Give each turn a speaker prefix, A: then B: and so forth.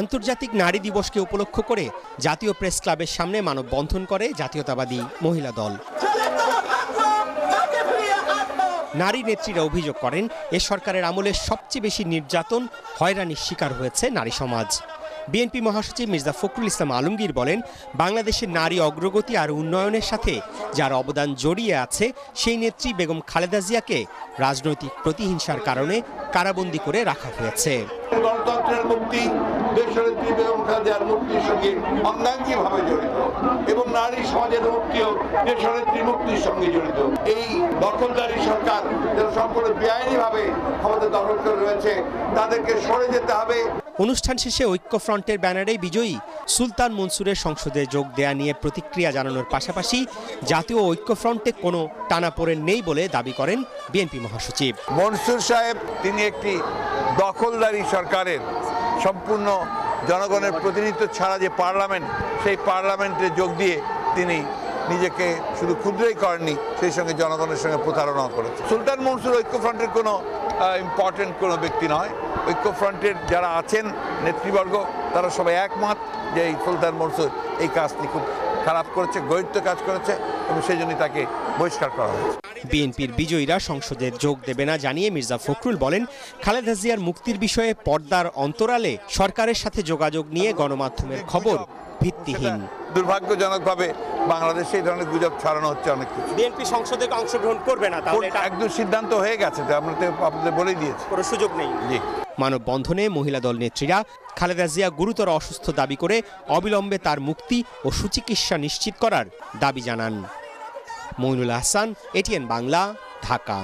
A: আন্তর্জাতিক নারী দিবসকে উপলক্ষ করে জাতীয় প্রেস ক্লাবের সামনে মানববন্ধন করে জাতীয়তাবাদী মহিলা দল। নারী নেত্রীরা অভিযোগ করেন, এ সরকারের আমলে সবচেয়ে বেশি নির্যাতন, হয়রানির শিকার হয়েছে নারী সমাজ। বিএনপি মহাসচিব মির্জা ফখরুল ইসলাম আলমগীর বলেন বাংলাদেশের নারী অগ্রগতি আর উন্নয়নের সাথে যার অবদান জড়িয়ে আছে, সেই নেত্রী বেগম খালেদা জিয়াকে রাজনৈতিক প্রতিহিংসার কারণে কারাবন্দী করে রাখা হয়েছে।
B: গণতন্ত্রের মুক্তি দেশনেত্রী বেগম খালেদার মুক্তির সঙ্গে অঙ্গাঙ্গিভাবে জড়িত এবং নারী সমাজের মুক্তিও দেশনেত্রী মুক্তির সঙ্গে জড়িত। এই দখলদারি সরকার যারা সম্পূর্ণ বেআইনিভাবে ক্ষমতা দখল করে রয়েছে, তাদেরকে সরে যেতে হবে।
A: অনুষ্ঠান শেষে ঐক্যফ্রন্টের ব্যানারে বিজয়ী সুলতান মনসুরের সংসদে যোগ দেয়া নিয়ে প্রতিক্রিয়া জানানোর পাশাপাশি জাতীয় ঐক্যফ্রন্টে কোনো টানাপোড়েন নেই বলে দাবি করেন বিএনপি মহাসচিব।
B: মনসুর সাহেব, তিনি একটি দখলদারি সরকারের সম্পূর্ণ জনগণের প্রতিনিধিত্ব ছাড়া যে পার্লামেন্ট, সেই পার্লামেন্টে যোগ দিয়ে তিনি নিজেকে শুধু ক্ষুদ্রই করেননি, সেই সঙ্গে জনগণের সঙ্গে প্রতারণা করেছে সুলতান মনসুর ঐক্যফ্রন্টের কোনো ইম্পর্টেন্ট কোনো ব্যক্তি নয়। ঐক্যফ্রন্টের যারা আছেন নেতৃবর্গ তারা সবাই একমত যে এই সুলতান মনসুর এই কাজটি খুব খারাপ করেছে গৈত্য কাজ করেছে এবং সেই জন্যই তাকে বহিষ্কার করা হয়েছে।
A: বিএনপির বিজয়ীরা সংসদে যোগ দেবে না জানিয়ে মির্জা ফখরুল বলেন খালেদা জিয়ার মুক্তির বিষয়ে পর্দার অন্তরালে সরকারের সাথে যোগাযোগ নিয়ে গণমাধ্যমের খবর ভিত্তিহীন।
B: দুর্ভাগ্যজনকভাবে বাংলাদেশে এই ধরনের গুজব ছড়ানো হচ্ছে অনেক কিছু।
A: বিএনপি সংসদে অংশগ্রহণ করবে না তাহলে এটা
B: একদম সিদ্ধান্ত হয়ে গেছে তো আমরা তো আপনাদের বলেই দিয়েছি।
A: কোনো সুযোগ নেই।
B: জি।
A: মানববন্ধনে মহিলা দল নেত্রীরা খালেদা জিয়া গুরুতর অসুস্থ দাবি করে অবিলম্বে তার মুক্তি ও সুচিকিৎসা নিশ্চিত করার দাবি জানান। মইনুল আহসান এটিএন বাংলা ঢাকা।